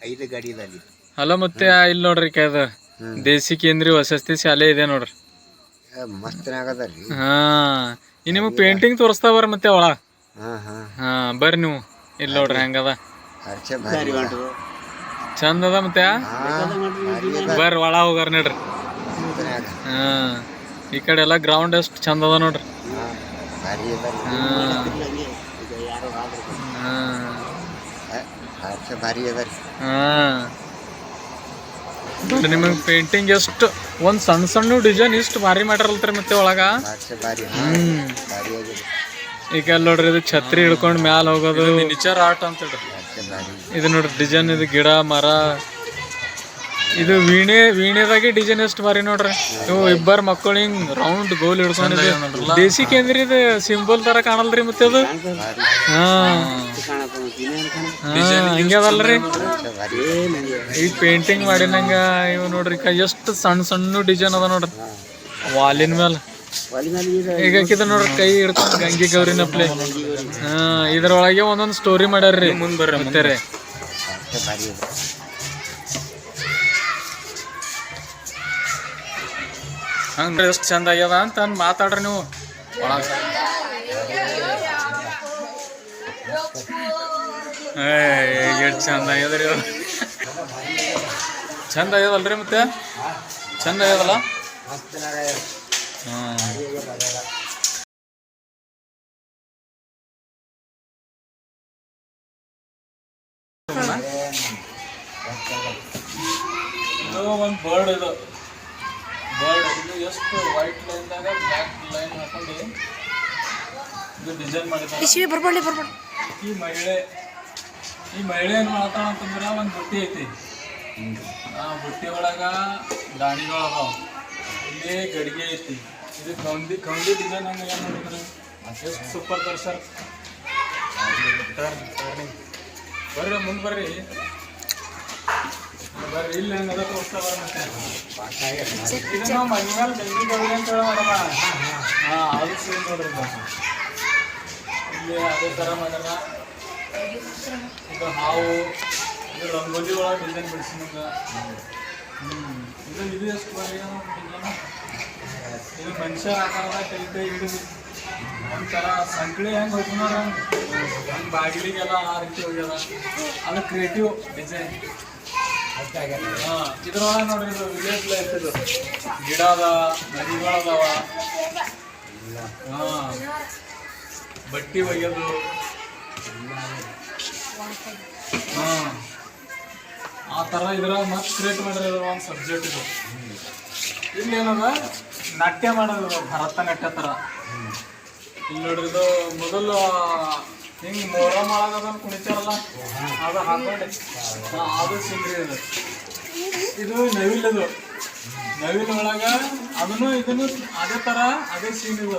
ಐದು ಗಾಡಿಯಲ್ಲಿ. ಅಲ್ಲ ಮತ್ತೆ ಇಲ್ಲಿ ನೋಡ್ರಿ ಕೇದ ದೇಸಿ ಕೇಂದ್ರಿ ವಸತಿ ಶಾಲೆ ಇದೆ ನೋಡ್ರಿ. ಮಸ್ತನಾಗದರಿ ಹಾ ಈ ನಿಮಗೆ ಪೇಂಟಿಂಗ್ ತೋರಿಸ್ತಾವ್ರ ಮತ್ತೆ ಒಳ ಹಾ ಹಾ. ಹಾ ಬರ್ರಿ ನೀವು. ಇಲ್ಲಿ ನೋಡ್ರಿ ಹೆಂಗದ ಅರ್ಚೆ ಭಾರಿ ಚಂದ ಅದ ಮತ್ತೆ? ಬರ್ರಿ ಒಳ ಹೋಗಾರ ನೋಡ್ರಿ. ಹಾ ಈ ಕಡೆ ಎಲ್ಲ ಗ್ರೌಂಡ್ ಎಷ್ಟು ಚಂದ ಅದ ನೋಡ್ರಿ. ಹಾ. ಹಾ. ಹಾ ಅರ್ಚೆ ಭಾರಿ ಅದ ರೀ. ಹಾಂ. ನಿಮಗೆ ಪೇಂಟಿಂಗ್ ಎಷ್ಟು ಒಂದು ಸಣ್ಣ ಸಣ್ಣ ಡಿಸೈನ್ ಇಷ್ಟು ಭಾರಿ ಮಾಡಿರಲ್ತ್ರಿ ಮತ್ತೆ ಒಳಗ? ಅರ್ಚೆ ಭಾರಿ ಹ್ಮ್. ಭಾರಿ ಆಗಿದೆ ಈಗ ಅಲ್ಲಿ ನೋಡ್ರಿ ಇದು ಛತ್ರಿ ಹಿಡ್ಕೊಂಡು ಮ್ಯಾಲ ಹೋಗೋದು. ನಿಚರ್ ಆರ್ಟ್ ಅಂತ ಭಾರಿ ಇದು ನೋಡ್ರಿ ಡಿಸೈನ್ ಇದು ಗಿಡ ಮರ. ಇದು ವೀಣೆ ವೀಣೆದಾಗೆ ಡಿಸೈನ್ ಎಷ್ಟು ಬಾರಿ ನೋಡ್ರಿ. ಇವು ಇಬ್ಬರು ಮಕ್ಕಳು ಹಿಂಗ್ ರೌಂಡ್ ಗೋಲ್ ಹಿಡ್ಕೊಂಡಿದೆ ದೇಸಿ ಕೇಂದ್ರ ಇದು ಸಿಂಬಲ್ ತರ ಕಾಣಲ್ರಿ ಮತ್ತೆ ಅದು. ಹಾ. ಹಾ, ಈ ಈಗ ಪೇಂಟಿಂಗ್ ಮಾಡಿನಂಗ ಇವ್ ನೋಡ್ರಿ ಕ- ಎಷ್ಟು ಸಣ್ಣ ಸಣ್ಣ ಡಿಸೈನ್ ಅದ ನೋಡ್ರಿ. ವಾಲಿನ ಮೇಲೆ ಈಗ ಹಾಕಿದ ನೋಡ್ರಿ ಕೈ ಹಿಡ್ಕೊಂಡು ಗಂಗಿ ಗೌರಿನ ಪ್ಲೇ ಹಾ ಇದ್ರೊಳಗೆ ಒಂದೊಂದು ಸ್ಟೋರಿ ಮಾಡ್ಯಾರ್ರಿ. ಮುಂದ್ ಬರ್ರಿ ಮತ್ತೆ ಹಂಗ್ರಿ ಎಷ್ಟು ಚಂದ ಆಗ್ಯದ ಅಂತ ಮಾತಾಡ್ರಿ ನೀವು. ಒಳಗ. ಎಷ್ಟು ಚಂದ ಆಗ್ಯದ್ರಿ ರೀ ಚಂದ ಆಗ್ಯದಲ್ರಿ ಮತ್ತೆ? ಚಂದ ಆಗ್ಯದಲ್ಲ? ಹಾಂ ಇದು ಒಂದು ಬರ್ಡ್ ಇದು. ಬರ್ಡ್ ಇದು ಎಷ್ಟು ವೈಟ್ ಲೈನ್ದಾಗ ಬ್ಲ್ಯಾಕ್ ಲೈನ್ ಹಾಕೊಂಡು ಇದು ಡಿಸೈನ್ ಮಾಡಿದ್ದಾರೆ. ಈ ಮಹಿಳೆ ಈ ಮಹಿಳೆ ಏನು ಮಾಡ್ತಾಳ ಅಂತಂದ್ರೆ ಒಂದು ಬುಟ್ಟಿ ಐತಿ. ಆ ಬುಟ್ಟಿ ಒಳಗ ದಾಣಿಗಳು ಅದಾವ. ಇಲ್ಲಿ ಗಡಿಗೆ ಐತಿ. ಇದು ಕೌಂದಿ ಕೌಂದಿ ಡಿಸೈನ್ ಹಂಗೆ ಏನು ಮಾಡಿದ್ರು ಎಷ್ಟು ಸೂಪರ್ ದರ್ಶನ್. ಬರ್ರಿ ಮುಂದೆ ಬರ್ರಿ. ಬರ್ರಿ, ಇಲ್ಲಿ ಹೆಂಗದ ತೋರಿಸ್ತಾವ ಇದು ಮನೆ ಮೇಲೆ ಬೆಂಕಿ ಗೌರಿ ಅಂತ ಹೇಳಿ ಮಾಡಮ್ಮ ಹಾಂ ಅದು ಸೇಮ್ ನೋಡ್ರಿ. ಇಲ್ಲಿ ಅದೇ ಥರ ಮಾಡ್ಯಾರ. ಇದು ಹಾವು, ಇದು ರಂಗೋಲಿ ಒಳಗೆ ಡಿಸೈನ್ ಬಿಡಿಸಿ ಹ್ಞೂ ಇದು ಇದು ಎಷ್ಟು ಬರೀ ಡಿಸೈನ್ ಇದು ಮನುಷ್ಯ ಆಕಾರದಾಗ ಕೈ ಕೈ ಹಿಡಿದು ಒಂಥರ ಸಂಕಳಿ ಹೆಂಗೆ ಹೋಗ್ತಾರ ಹಂಗೆ ಬಾಗಿಲಿಗೆಲ್ಲ ಆ ರೀತಿ ಹೋಗ್ಯದ ಅದು ಕ್ರಿಯೇಟಿವ್ ಡಿಸೈನ್ ಹಾಂ, ಇದ್ರೊಳಗೆ ನೋಡ್ರಿ ಇದು ವಿಲೇಜ್ ಲೈಫ್ ಇದು. ಗಿಡ ಅದ ನದಿಗಳು ಅದಾವ. ಹಾಂ. ಬಟ್ಟಿ ಒಯ್ಯೋದು ಹಾಂ. ಆ ಥರ ಇದ್ರ ಮತ್ತೆ ಕ್ರಿಯೇಟ್ ಮಾಡಿರೋ ಒಂದು ಸಬ್ಜೆಕ್ಟ್ ಇದು. ಇಲ್ಲಿ ಏನದ? ನಾಟ್ಯ ಮಾಡೋದು ಭರತನಾಟ್ಯ ಥರ ಇಲ್ಲಿ ನೋಡ್ರಿ ಇದು ಮೊದಲು ಹಿಂಗೆ ಮೋರ ಒಳಗದ ಕುಣಿತಾರಲ್ಲ, ಅದು ಹಾಕೊಂಡು. ಅದು ಸಿಂಗ್ರಿ ಇದು. ಇದು ನವಿಲ್ ಇದು ನವಿಲ್ ಒಳಗ ಅದನ್ನು ಇದನ್ನು ಅದೇ ಥರ ಅದೇ ಸೀನ್ ಇದು.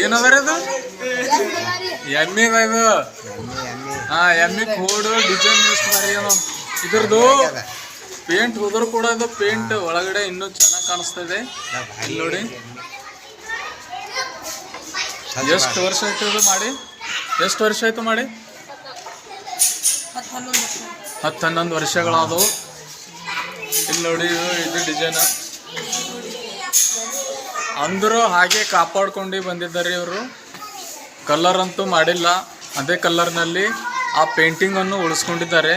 ಏನದರ ಇದು ಎಮ್ಮಿ ಇದು. ಹಾ, ಎಮ್ಮಿ ಕೋಡು, ಡಿಸೈನ್ ಯೂಸ್ ಮಾಡಿ ಇದ್ರದ್ದು ಪೇಂಟ್ ಹೋದ್ರು ಕೂಡ ಇದು ಪೇಂಟ್ ಒಳಗಡೆ ಇನ್ನು ಚೆನ್ನಾಗಿ ಕಾಣಿಸ್ತಾ ಇದೆ ನೋಡಿ. ಎಷ್ಟು ವರ್ಷ ಆಯ್ತು ಮಾಡಿ? ಎಷ್ಟು ವರ್ಷ ಆಯ್ತು ಮಾಡಿ? ಹತ್ತು ಹನ್ನೊಂದು ವರ್ಷಗಳಾದವು. ಇಲ್ಲಿ ನೋಡಿ, ಇದು ಡಿಸೈನ್. ಅಂದರೂ ಹಾಗೆ ಕಾಪಾಡ್ಕೊಂಡು ಬಂದಿದ್ದಾರೆ ಇವರು. ಕಲರ್ ಅಂತೂ ಮಾಡಿಲ್ಲ. ಅದೇ ಕಲರ್ನಲ್ಲಿ ಆ ಪೇಂಟಿಂಗನ್ನು ಉಳಿಸ್ಕೊಂಡಿದ್ದಾರೆ.